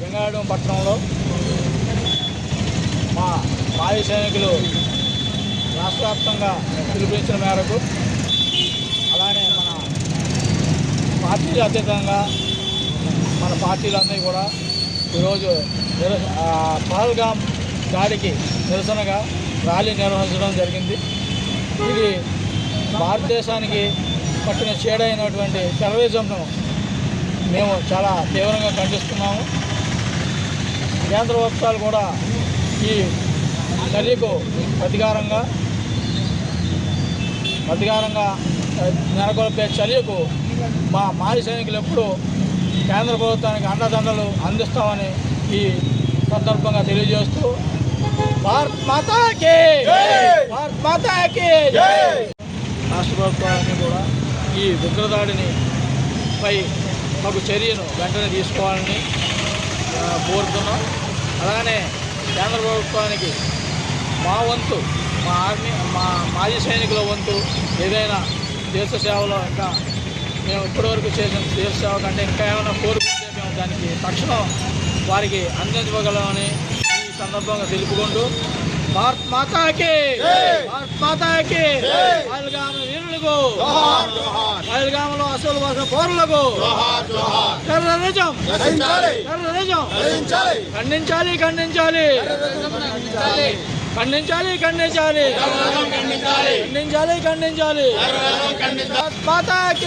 వెంగళం పట్టణంలో మా మాజీ సైనికులు రాష్ట్ర వ్యాప్తంగా పిలుపునిచ్చిన మేరకు అలానే మన పార్టీలు అతీతంగా మన పార్టీలన్నీ కూడా ఈరోజు నిర- పహల్గామ్ దాడికి నిరసనగా ర్యాలీ నిర్వహించడం జరిగింది. ఇది భారతదేశానికి పట్టిన చేడైనటువంటి టెర్రరిజంను మేము చాలా తీవ్రంగా ఖండిస్తున్నాము. కేంద్ర ప్రభుత్వాలు కూడా ఈ చర్యకు ప్రతికారంగా ప్రతికారంగా నెలకొల్పే చర్యకు మా మాజీ సైనికులు ఎప్పుడూ కేంద్ర ప్రభుత్వానికి అండదండలు అందిస్తామని ఈ సందర్భంగా తెలియజేస్తూ భారత్ మాతాకి భారత్ మాతాకి రాష్ట్ర ప్రభుత్వాన్ని కూడా ఈ ఉగ్రదాడిని పై మాకు చర్యను వెంటనే తీసుకోవాలని కోరుతున్నాం. అలానే కేంద్ర ప్రభుత్వానికి మా వంతు మా ఆర్మీ మా మాజీ సైనికుల వంతు ఏదైనా దేశ సేవలో ఇంకా మేము ఇప్పటివరకు చేసిన దేశ సేవ కంటే ఇంకా ఏమైనా కోరుకుంటే మేము దానికి తక్షణం వారికి అందించగలమని ఈ సందర్భంగా తెలుపుకుంటూ భారత్ మాతాకి భారత్ మాతాకి పహల్గామ వీరులకు పహల్గామలో అసలు భాష పౌరులకు టెర్రరిజం టెర్రరిజం ఖండించాలి ఖండించాలి ఖండించాలి ఖండించాలి ఖండించాలి ఖండించాలి భారత్